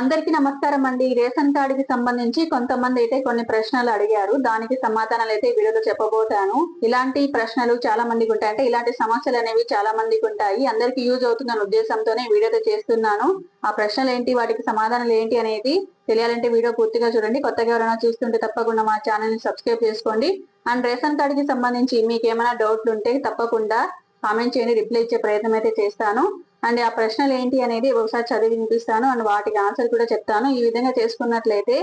అందరికీ నమస్కారం అండి. రేషన్ కార్డుకి సంబంధించి కొంతమంది అయితే కొన్ని ప్రశ్నలు అడిగారు. దానికి సమాధానాలు అయితే వీడియోలో చెప్పబోతాను. ఇలాంటి ప్రశ్నలు చాలా మందికి ఉంటాయి. అంటే ఇలాంటి సమస్యలు అనేవి చాలా మందికి ఉంటాయి. అందరికీ యూజ్ అవుతుందన్న ఉద్దేశంతోనే వీడియోతో చేస్తున్నాను. ఆ ప్రశ్నలు ఏంటి? వాటికి సమాధానాలు ఏంటి అనేది తెలియాలంటే వీడియో పూర్తిగా చూడండి. కొత్తగా ఎవరైనా చూస్తుంటే తప్పకుండా మా ఛానల్ని సబ్స్క్రైబ్ చేసుకోండి. అండ్ రేషన్ కార్డుకి సంబంధించి మీకు ఏమైనా డౌట్లు ఉంటే తప్పకుండా కామెంట్ చేయండి. రిప్లై ఇచ్చే ప్రయత్నం అయితే చేస్తాను. అండ్ ఆ ప్రశ్నలు ఏంటి అనేది ఒకసారి చదివి వినిపిస్తాను. అండ్ వాటికి ఆన్సర్ కూడా చెప్తాను. ఈ విధంగా చేసుకున్నట్లయితే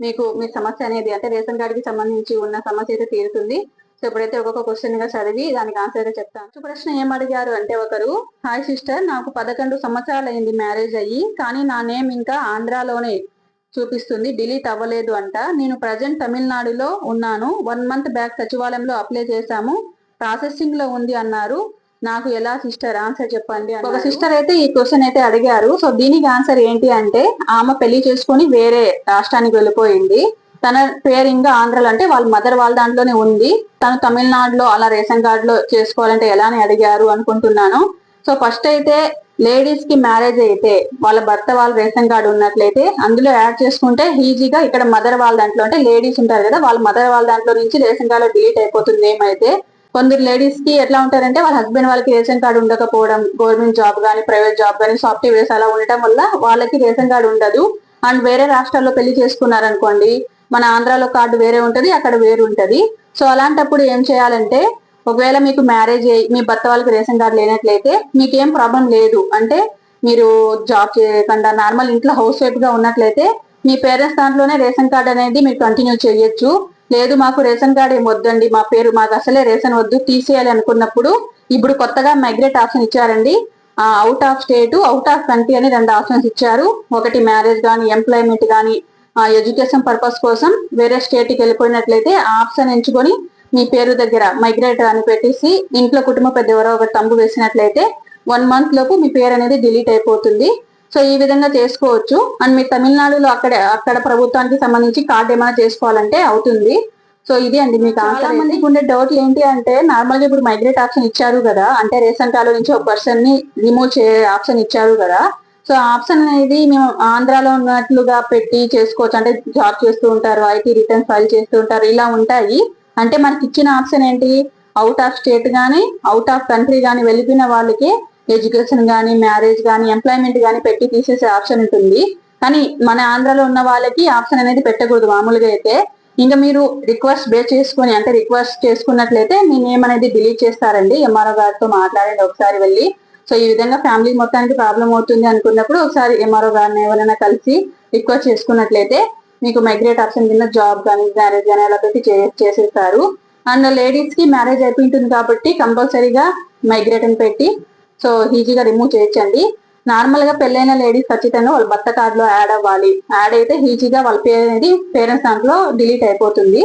మీకు మీ సమస్య అనేది అంటే రేషన్ కార్డుకి సంబంధించి ఉన్న సమస్య అయితే తీరుతుంది. సో ఇప్పుడైతే ఒక్కొక్క క్వశ్చన్గా చదివి దానికి ఆన్సర్ అయితే చెప్తాను. సో ప్రశ్న ఏం అడిగారు అంటే ఒకరు హాయ్ సిస్టర్ నాకు పదకొండు సంవత్సరాలు అయింది మ్యారేజ్ అయ్యి కానీ నా నేమ్ ఇంకా ఆంధ్రాలోనే చూపిస్తుంది. డిలీట్ అవ్వలేదు అంట. నేను ప్రజెంట్ తమిళనాడులో ఉన్నాను. వన్ మంత్ బ్యాక్ సచివాలయంలో అప్లై చేశాము. ప్రాసెసింగ్లో ఉంది అన్నారు. నాకు ఎలా సిస్టర్ ఆన్సర్ చెప్పండి ఒక సిస్టర్ అయితే ఈ క్వశ్చన్ అయితే అడిగారు. సో దీనికి ఆన్సర్ ఏంటి అంటే ఆమె పెళ్ళి చేసుకొని వేరే రాష్ట్రానికి వెళ్ళిపోయింది. తన పేరు ఇంకా ఆంధ్రలో అంటే వాళ్ళ మదర్ వాళ్ళ దాంట్లోనే ఉంది. తను తమిళనాడులో అలా రేషన్ కార్డులో చేసుకోవాలంటే ఎలా అని అడిగారు అనుకుంటున్నాను. సో ఫస్ట్ అయితే లేడీస్కి మ్యారేజ్ అయితే వాళ్ళ భర్త వాళ్ళ రేషన్ కార్డు ఉన్నట్లయితే అందులో యాడ్ చేసుకుంటే ఈజీగా ఇక్కడ మదర్ వాళ్ళ దాంట్లో అంటే లేడీస్ ఉంటారు కదా వాళ్ళ మదర్ వాళ్ళ దాంట్లో నుంచి రేషన్ కార్డు డిలీట్ అయిపోతుంది ఏమైతే అయితే కొందరు లేడీస్కి ఎట్లా ఉంటారంటే వాళ్ళ హస్బెండ్ వాళ్ళకి రేషన్ కార్డు ఉండకపోవడం గవర్నమెంట్ జాబ్ కానీ ప్రైవేట్ జాబ్ కానీ సాఫ్ట్వేర్స్ అలా ఉండటం వల్ల వాళ్ళకి రేషన్ కార్డు ఉండదు. అండ్ వేరే రాష్ట్రాల్లో పెళ్ళి చేసుకున్నారనుకోండి మన ఆంధ్రాలో కార్డు వేరే ఉంటది అక్కడ వేరు ఉంటది. సో అలాంటప్పుడు ఏం చేయాలంటే ఒకవేళ మీకు మ్యారేజ్ అయ్యి మీ భర్త వాళ్ళకి రేషన్ కార్డు లేనట్లయితే మీకేం ప్రాబ్లం లేదు. అంటే మీరు జాబ్ చేయకుండా నార్మల్ ఇంట్లో హౌస్ వైఫ్గా ఉన్నట్లయితే మీ పేరెంట్స్ దాంట్లోనే రేషన్ కార్డ్ అనేది మీరు కంటిన్యూ చేయొచ్చు. లేదు మాకు రేషన్ కార్డ్ ఏమి వద్దండి. మా పేరు మాకు అసలే రేషన్ వద్దు తీసేయాలి అనుకున్నప్పుడు ఇప్పుడు కొత్తగా మైగ్రేట్ ఆప్షన్ ఇచ్చారండి. Out of state out of country అని రెండు ఆప్షన్స్ ఇచ్చారు. ఒకటి మ్యారేజ్ కానీ ఎంప్లాయ్మెంట్ కానీ ఎడ్యుకేషన్ పర్పస్ కోసం వేరే స్టేట్కి వెళ్ళిపోయినట్లయితే ఆ ఆప్షన్ ఎంచుకొని మీ పేరు దగ్గర మైగ్రేట్ అని పెట్టేసి ఇంట్లో కుటుంబ పెద్ద ఎవరో ఒకటి తంబు వేసినట్లయితే వన్ మంత్ లోపు మీ పేరు అనేది డిలీట్ అయిపోతుంది. సో ఈ విధంగా చేసుకోవచ్చు. అండ్ మీరు తమిళనాడులో అక్కడ అక్కడ ప్రభుత్వానికి సంబంధించి కార్డు ఏమైనా చేసుకోవాలంటే అవుతుంది. సో ఇది అండి మీకు చాలా మందికి ఉండే డౌట్ ఏంటి అంటే నార్మల్గా ఇప్పుడు మైగ్రేట్ ఆప్షన్ ఇచ్చారు కదా అంటే రేషన్ కార్డు నుంచి ఒక పర్సన్ని రిమూవ్ చే ఆప్షన్ ఇచ్చారు కదా. సో ఆప్షన్ అనేది మేము ఆంధ్రాలో ఉన్నట్లుగా పెట్టి చేసుకోవచ్చు. అంటే జాబ్ చేస్తూ ఉంటారు ఐటీ రిటర్న్ ఫైల్ చేస్తూ ఉంటారు ఇలా ఉంటాయి. అంటే మనకి ఇచ్చిన ఆప్షన్ ఏంటి? అవుట్ ఆఫ్ స్టేట్ గానీ అవుట్ ఆఫ్ కంట్రీ గానీ వెళ్ళిపోయిన వాళ్ళకి ఎడ్యుకేషన్ కానీ మ్యారేజ్ కానీ ఎంప్లాయ్మెంట్ కానీ పెట్టి తీసేసే ఆప్షన్ ఉంటుంది. కానీ మన ఆంధ్రాలో ఉన్న వాళ్ళకి ఆప్షన్ అనేది పెట్టకూడదు మామూలుగా అయితే. ఇంకా మీరు రిక్వెస్ట్ బే చేసుకొని అంటే రిక్వెస్ట్ చేసుకున్నట్లయితే మీ నేమ్ అనేది డిలీట్ చేస్తారండి. ఎంఆర్ఓ గారితో మాట్లాడండి ఒకసారి వెళ్ళి. సో ఈ విధంగా ఫ్యామిలీ మొత్తానికి ప్రాబ్లం అవుతుంది అనుకున్నప్పుడు ఒకసారి ఎంఆర్ఓ గారిని ఎవరైనా కలిసి రిక్వెస్ట్ చేసుకున్నట్లయితే మీకు మైగ్రేట్ ఆప్షన్ కింద జాబ్ కానీ మ్యారేజ్ కానీ అలా పెట్టి చే- చేసేస్తారు. అండ్ లేడీస్కి మ్యారేజ్ అయిపోయింటుంది కాబట్టి కంపల్సరీగా మైగ్రేట్ అని పెట్టి సో ఈజీగా రిమూవ్ చేయొచ్చండి నార్మల్గా పెళ్ళైన లేడీస్ ఖచ్చితంగా వాళ్ళ భర్త కార్డులో యాడ్ అవ్వాలి. యాడ్ అయితే ఈజీగా వాళ్ళ పేరు అనేది పేరెంట్స్ దాంట్లో డిలీట్ అయిపోతుంది.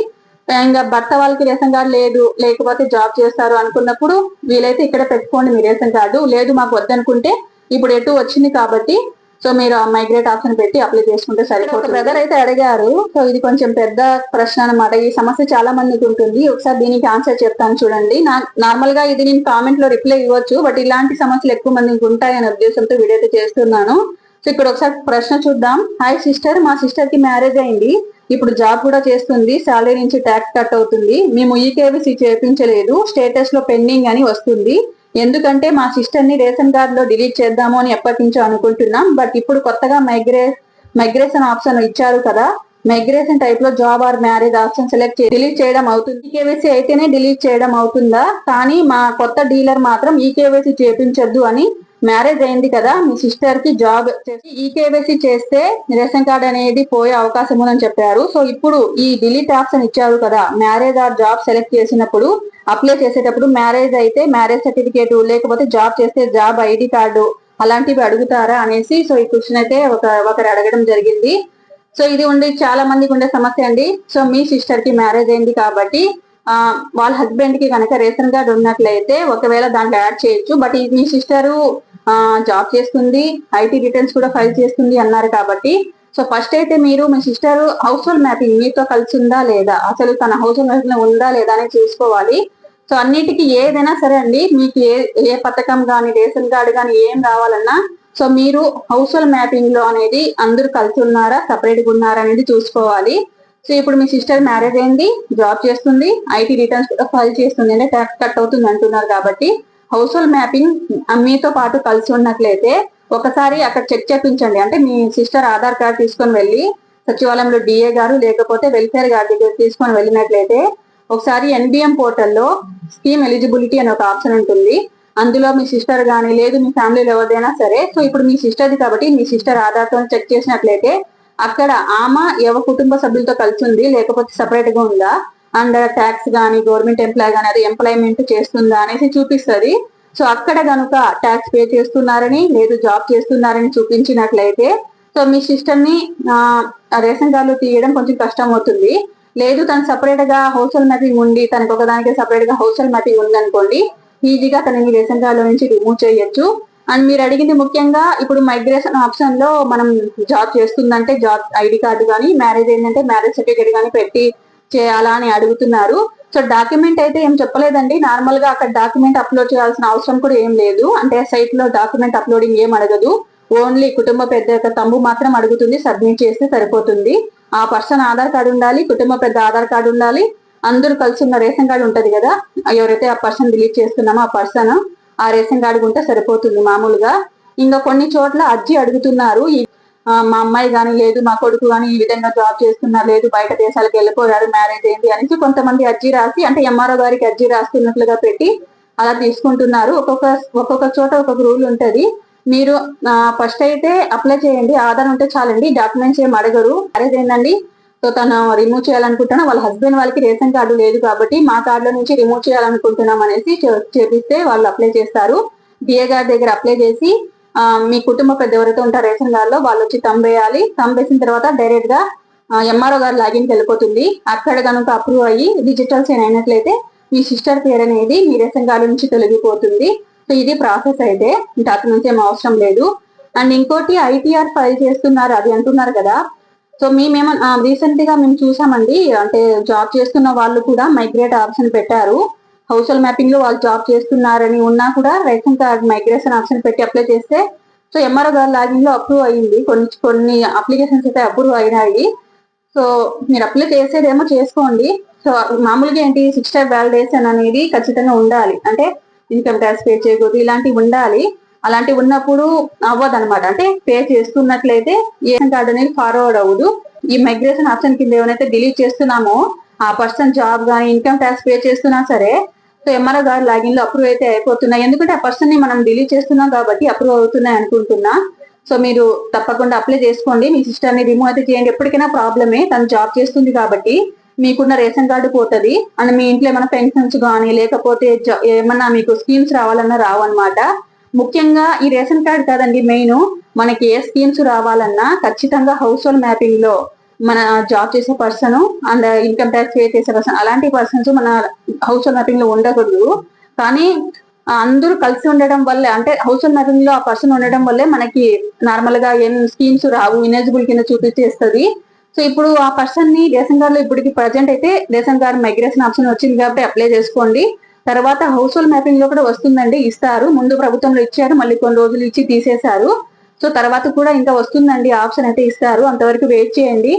ఇంకా భర్త వాళ్ళకి రేషన్ కార్డు లేదు లేకపోతే జాబ్ చేస్తారు అనుకున్నప్పుడు వీలైతే ఇక్కడ పెట్టుకోండి మీ రేషన్ కార్డు లేదు మాకు వద్దనుకుంటే ఇప్పుడు ఎటు వచ్చింది కాబట్టి సో మీరు మైగ్రేట్ ఆప్షన్ పెట్టి అప్లై చేసుకుంటే సరిపోతుంది. బ్రదర్ అయితే అడిగారు సో ఇది కొంచెం పెద్ద ప్రశ్న అన్నమాట. ఈ సమస్య చాలా మందికి ఉంటుంది. ఒకసారి దీనికి ఆన్సర్ చెప్తాను చూడండి. నార్మల్గా ఇది నేను కామెంట్లో రిప్లై ఇవ్వచ్చు బట్ ఇలాంటి సమస్యలు ఎక్కువ మందికి ఉంటాయనే ఉద్దేశంతో వీడియో అయితే చేస్తున్నాను. సో ఇక్కడ ఒకసారి ప్రశ్న చూద్దాం. హాయ్ సిస్టర్ మా సిస్టర్కి మ్యారేజ్ అయింది. ఇప్పుడు జాబ్ కూడా చేస్తుంది. సాలరీ నుంచి ట్యాక్స్ కట్ అవుతుంది. మేము ఈ కేవీసీ చేపించలేదు. స్టేటస్లో పెండింగ్ అని వస్తుంది. ఎందుకంటే మా సిస్టర్ని రేషన్ కార్డులో డిలీట్ చేద్దాము అని ఎప్పటి నుంచో అనుకుంటున్నాం. బట్ ఇప్పుడు కొత్తగా మైగ్రే మైగ్రేషన్ ఆప్షన్ ఇచ్చారు కదా. మైగ్రేషన్ టైప్లో job or marriage option select చేసి డిలీట్ చేయడం అవుతుంది. ఈకేవైసీ అయితేనే డిలీట్ చేయడం అవుతుందా? కానీ మా కొత్త డీలర్ మాత్రం ఈకేవైసీ చేపించొద్దు అని మ్యారేజ్ అయింది కదా మీ సిస్టర్కి జాబ్ ఈ ఈకేవైసీ చేస్తే రేషన్ కార్డ్ అనేది పోయే అవకాశం ఉందని చెప్పారు. సో ఇప్పుడు ఈ డిలీట్ ఆప్షన్ ఇచ్చారు కదా మ్యారేజ్ ఆర్ జాబ్ సెలెక్ట్ చేసినప్పుడు అప్లై చేసేటప్పుడు మ్యారేజ్ అయితే మ్యారేజ్ సర్టిఫికేట్ లేకపోతే జాబ్ చేస్తే జాబ్ ఐడి కార్డు అలాంటివి అడుగుతారా అనేసి సో ఈ క్వశ్చన్ అయితే ఒక ఒకరు అడగడం జరిగింది. సో ఇది ఉండి చాలా మందికి ఉండే సమస్య అండి. సో మీ సిస్టర్కి మ్యారేజ్ అయింది కాబట్టి ఆ వాళ్ళ హస్బెండ్కి కనుక రేషన్ కార్డు ఉన్నట్లయితే ఒకవేళ దాంట్లో యాడ్ చేయొచ్చు. బట్ మీ సిస్టరు జాబ్ చేస్తుంది. ఐటీ రిటర్న్స్ కూడా ఫైల్ చేస్తుంది అన్నారు కాబట్టి. సో ఫస్ట్ అయితే మీరు మీ సిస్టర్ హౌస్ హోల్డ్ మ్యాపింగ్ మీతో కలిసి ఉందా లేదా? అసలు తన హౌస్ హోల్డ్ మ్యాపింగ్ ఉందా లేదా అని చూసుకోవాలి. సో అన్నిటికీ ఏదైనా సరే అండి మీకు ఏ ఏ పథకం కానీ రేషన్ కార్డు కానీ ఏం రావాలన్నా సో మీరు హౌస్ హోల్డ్ మ్యాపింగ్లో అనేది అందరూ కలిసి ఉన్నారా సపరేట్గా ఉన్నారా అనేది చూసుకోవాలి. సో ఇప్పుడు మీ సిస్టర్ మ్యారేజ్ అయింది జాబ్ చేస్తుంది ఐటీ రిటర్న్స్ కూడా ఫైల్ చేస్తుంది అంటే ట్యాక్స్ కట్ అవుతుంది అంటున్నారు కాబట్టి. హౌస్ హోల్డ్ మ్యాపింగ్ మీతో పాటు కలిసి ఉన్నట్లయితే ఒకసారి అక్కడ చెక్ చేపించండి. అంటే మీ సిస్టర్ ఆధార్ కార్డ్ తీసుకొని వెళ్ళి సచివాలయంలో డిఏ గారు లేకపోతే వెల్ఫేర్ గారి దగ్గర తీసుకొని వెళ్ళినట్లయితే ఒకసారి ఎన్బిఎం పోర్టల్లో స్కీమ్ ఎలిజిబిలిటీ అనే ఒక ఆప్షన్ ఉంటుంది. అందులో మీ సిస్టర్ కానీ లేదు మీ ఫ్యామిలీలో ఎవరిదైనా సరే సో ఇప్పుడు మీ సిస్టర్ది కాబట్టి మీ సిస్టర్ ఆధార్తో చెక్ చేసినట్లయితే అక్కడ ఆమె ఎవరి కుటుంబ సభ్యులతో కలిసి ఉంది లేకపోతే సపరేట్గా ఉందా? అండ్ ట్యాక్స్ కానీ గవర్నమెంట్ ఎంప్లాయ్ కానీ అది ఎంప్లాయ్మెంట్ చేస్తుందా అనేసి చూపిస్తుంది. సో అక్కడ కనుక ట్యాక్స్ పే చేస్తున్నారని లేదు జాబ్ చేస్తున్నారని చూపించినట్లయితే సో మీ సిస్టర్ని రేషన్ కార్డు తీయడం కొంచెం కష్టం అవుతుంది లేదు తను సపరేట్గా హౌసల్ మ్యాపింగ్ ఉండి తనకు ఒకదానికి సపరేట్గా హౌసల్ మ్యాపింగ్ ఉందనుకోండి ఈజీగా తనని రేషన్ కార్డులో నుంచి రిమూవ్ చేయొచ్చు. అండ్ మీరు అడిగింది ముఖ్యంగా ఇప్పుడు మైగ్రేషన్ ఆప్షన్లో మనం జాబ్ చేస్తుందంటే జాబ్ ఐడి కార్డు కానీ మ్యారేజ్ ఏంటంటే మ్యారేజ్ సర్టిఫికేట్ కానీ పెట్టి చేయాలా అని అడుగుతున్నారు. సో డాక్యుమెంట్ అయితే ఏం చెప్పలేదండి. నార్మల్గా అక్కడ డాక్యుమెంట్ అప్లోడ్ చేయాల్సిన అవసరం కూడా ఏం లేదు. అంటే సైట్లో డాక్యుమెంట్ అప్లోడింగ్ ఏం అడగదు. ఓన్లీ కుటుంబ పెద్ద యొక్క తంబు మాత్రం అడుగుతుంది సబ్మిట్ చేస్తే సరిపోతుంది. ఆ పర్సన్ ఆధార్ కార్డు ఉండాలి కుటుంబ పెద్ద ఆధార్ కార్డు ఉండాలి అందరూ కలిసి ఉన్న రేషన్ కార్డు ఉంటది కదా. ఎవరైతే ఆ పర్సన్ డిలీట్ చేస్తున్నామో ఆ పర్సన్ ఆ రేషన్ కార్డు ఉంటే సరిపోతుంది మామూలుగా. ఇంకా కొన్ని చోట్ల అర్జీ అడుగుతున్నారు. మా అమ్మాయి కానీ లేదు మా కొడుకు కానీ ఈ విధంగా జాబ్ చేస్తున్నారు లేదు బయట దేశాలకు వెళ్ళిపోయారు మ్యారేజ్ అయింది అనేసి కొంతమంది అర్జీ రాసి అంటే ఎంఆర్ఓ గారికి అర్జీ రాస్తున్నట్లుగా పెట్టి అలా తీసుకుంటున్నారు. ఒక్కొక్క ఒక్కొక్క చోట ఒక్కొక్క రూల్ ఉంటుంది. మీరు ఫస్ట్ అయితే అప్లై చేయండి ఆధార్ ఉంటే చాలండి డాక్యుమెంట్స్ ఏం అడగరు. మ్యారేజ్ ఏంటండి సో తను రిమూవ్ చేయాలనుకుంటున్నా వాళ్ళ హస్బెండ్ వాళ్ళకి రేషన్ కార్డు లేదు కాబట్టి మా కార్డులో నుంచి రిమూవ్ చేయాలనుకుంటున్నాం అనేసి చేపిస్తే వాళ్ళు అప్లై చేస్తారు. డిఏ గారి దగ్గర అప్లై చేసి మీ కుటుంబ పెద్ద ఎవరైతే ఉంటారు రేషన్ కార్డులో వాళ్ళు వచ్చి తంబేయాలి తంబేసిన తర్వాత డైరెక్ట్గా ఎంఆర్ఓ గారు లాగిన్ వెళ్ళిపోతుంది. అక్కడ కనుక అప్రూవ్ అయ్యి డిజిటల్ సైన్ అయినట్లయితే మీ సిస్టర్ పేరు అనేది మీ రేషన్ కార్డు నుంచి తొలగిపోతుంది. సో ఇది ప్రాసెస్ అయితే డాక్యుమెంట్స్ ఏం అవసరం లేదు. అండ్ ఇంకోటి ఐటీఆర్ ఫైల్ చేస్తున్నారు అది అంటున్నారు కదా. సో మేమేమో రీసెంట్గా మేము చూసామండి. అంటే జాబ్ చేస్తున్న వాళ్ళు కూడా మైగ్రేట్ ఆప్షన్ పెట్టారు. హౌస్ హోల్డ్ మ్యాపింగ్లో వాళ్ళు జాబ్ చేస్తున్నారని ఉన్నా కూడా రేషన్ కార్డ్ మైగ్రేషన్ ఆప్షన్ పెట్టి అప్లై చేస్తే సో ఎంఆర్ఓ గారు లాగిన్లో అప్రూవ్ అయింది. కొన్ని కొన్ని అప్లికేషన్స్ అయితే అప్రూవ్ అయినాయి. సో మీరు అప్లై చేసేదేమో చేసుకోండి. సో మామూలుగా ఏంటి సిక్స్ టైప్ వ్యాలిడేషన్ అనేది ఖచ్చితంగా ఉండాలి. అంటే ఇన్కమ్ ట్యాక్స్ పే చేయకూడదు ఇలాంటివి ఉండాలి. అలాంటివి ఉన్నప్పుడు అవ్వదు అనమాట అంటే పే చేస్తున్నట్లయితే ఏ కార్డు అనేది ఫార్వర్డ్ అవ్వదు. ఈ మైగ్రేషన్ ఆప్షన్ కింద ఏమైతే డిలీట్ చేస్తున్నామో ఆ పర్సన్ జాబ్ కానీ ఇన్కమ్ ట్యాక్స్ పే చేస్తున్నా సరే సో ఎంఆర్ఓ గారు లాగిన్లో అప్రూవ్ అయితే అయిపోతున్నాయి. ఎందుకంటే ఆ పర్సన్ని మనం డిలీట్ చేస్తున్నాం కాబట్టి అప్రూవ్ అవుతున్నాయి అనుకుంటున్నా. సో మీరు తప్పకుండా అప్లై చేసుకోండి. మీ సిస్టర్ని రిమూవ్ అయితే చేయండి. ఎప్పటికైనా ప్రాబ్లమే తను జాబ్ చేస్తుంది కాబట్టి మీకున్న రేషన్ కార్డు పోతుంది. అండ్ మీ ఇంట్లో ఏమైనా పెన్షన్స్ కానీ లేకపోతే ఏమన్నా మీకు స్కీమ్స్ రావాలన్నా రావన్నమాట ముఖ్యంగా ఈ రేషన్ కార్డు కాదండి మెయిన్. మనకి ఏ స్కీమ్స్ రావాలన్నా ఖచ్చితంగా హౌస్ హోల్డ్ మ్యాపింగ్లో మన జాబ్ చేసే person and income tax pay చేసే పర్సన్ అలాంటి పర్సన్స్ మన హౌస్ హోల్డ్ మ్యాపింగ్లో ఉండకూడదు. కానీ అందరూ కలిసి ఉండడం వల్లే అంటే హౌస్ హోల్డ్ మ్యాపింగ్లో ఆ పర్సన్ ఉండడం వల్లే మనకి నార్మల్గా ఏం స్కీమ్స్ రావు ఇనేజిబుల్ కింద చూపించేస్తుంది. సో ఇప్పుడు ఆ పర్సన్ని రేషన్ గారు లో ఇప్పటికి ప్రజెంట్ అయితే రేషన్ గారు మైగ్రేషన్ ఆప్షన్ వచ్చింది కాబట్టి అప్లై చేసుకోండి. తర్వాత హౌస్ హోల్డ్ మ్యాపింగ్లో కూడా వస్తుందండి ఇస్తారు. ముందు ప్రభుత్వంలో ఇచ్చారు మళ్ళీ కొన్ని రోజులు ఇచ్చి తీసేశారు. సో తర్వాత కూడా ఇంకా వస్తుందండి ఆప్షన్ అయితే ఇస్తారు. అంతవరకు వెయిట్ చేయండి.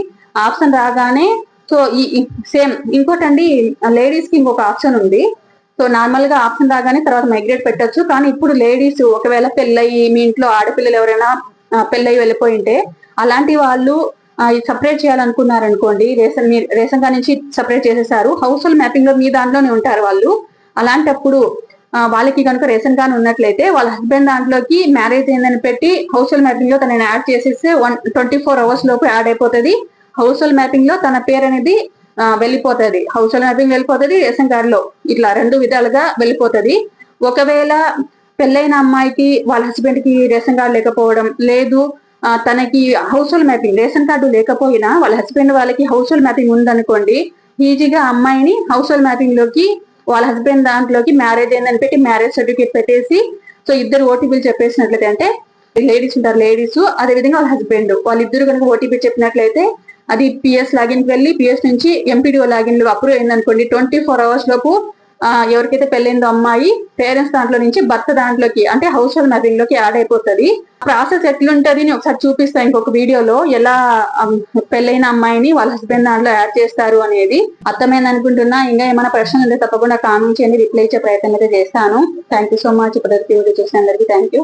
ఆప్షన్ రాగానే సో ఈ సేమ్ ఇంకోటండి లేడీస్కి ఇంకొక ఆప్షన్ ఉంది. సో నార్మల్గా ఆప్షన్ రాగానే తర్వాత మైగ్రేట్ పెట్టచ్చు. కానీ ఇప్పుడు లేడీస్ ఒకవేళ పెళ్ళయి మీ ఇంట్లో ఆడపిల్లలు ఎవరైనా పెళ్ళయి వెళ్ళిపోయింటే అలాంటి వాళ్ళు సపరేట్ చేయాలనుకున్నారనుకోండి రేషన్ మీ రేషన్ కార్డ్ నుంచి సపరేట్ చేసేసారు. హౌస్ హోల్డ్ మ్యాపింగ్లో మీ దాంట్లోనే ఉంటారు వాళ్ళు. అలాంటప్పుడు వాళ్ళకి కనుక రేషన్ కార్డు ఉన్నట్లయితే వాళ్ళ హస్బెండ్ దాంట్లోకి మ్యారేజ్ అయిందని పెట్టి హౌస్ హోల్డ్ మ్యాపింగ్లో తనని యాడ్ చేసేస్తే వన్ ట్వంటీ ఫోర్ అవర్స్ లోపు యాడ్ అయిపోతుంది. హౌస్ హోల్డ్ మ్యాపింగ్లో తన పేరు అనేది వెళ్ళిపోతుంది. హౌస్ హోల్డ్ మ్యాపింగ్ వెళ్ళిపోతుంది రేషన్ కార్డ్లో ఇట్లా రెండు విధాలుగా వెళ్ళిపోతుంది. ఒకవేళ పెళ్ళైన అమ్మాయికి వాళ్ళ హస్బెండ్కి రేషన్ కార్డు లేకపోవడం లేదు తనకి household mapping ration card లేకపోయినా వాళ్ళ హస్బెండ్ వాళ్ళకి హౌస్ హోల్డ్ మ్యాపింగ్ ఉందనుకోండి ఈజీగా అమ్మాయిని హౌస్ హోల్డ్ మ్యాపింగ్లోకి వాళ్ళ హస్బెండ్ దాంట్లోకి మ్యారేజ్ అయిందని పెట్టి మ్యారేజ్ సర్టిఫికేట్ పెట్టేసి సో ఇద్దరు ఓటీపీలు చెప్పేసినట్లయితే అంటే లేడీస్ ఉంటారు లేడీస్ అదే విధంగా వాళ్ళ హస్బెండ్ వాళ్ళిద్దరు కనుక ఓటీపీ చెప్పినట్లయితే అది పిఎస్ లాగిన్ వెళ్ళి పిఎస్ నుంచి ఎంపీడీఓ లాగిన్లు అప్రూవ్ అయింది అనుకోండి ట్వంటీ ఫోర్ అవర్స్ లోపు ఎవరికైతే పెళ్ళైందో అమ్మాయి పేరెంట్స్ దాంట్లో నుంచి భర్త దాంట్లోకి అంటే హౌస్ హోల్డ్ మ్యాపింగ్లోకి యాడ్ అయిపోతుంది. ప్రాసెస్ ఎట్లుంటది ఒకసారి చూపిస్తాను ఇంకొక వీడియోలో. ఎలా పెళ్ళైన అమ్మాయిని వాళ్ళ హస్బెండ్ దాంట్లో యాడ్ చేస్తారు అనేది. అర్థమైంది అనుకుంటున్నా? ఇంకా ఏమైనా ప్రశ్నలు ఉంటే తప్పకుండా కామెంట్ చేయండి. రిప్లై ఇచ్చే ప్రయత్నం అయితే చేస్తాను. థ్యాంక్ యూ సో మచ్ ఇప్పటివరకు వీడియో చూసిన అందరికీ థ్యాంక్ యూ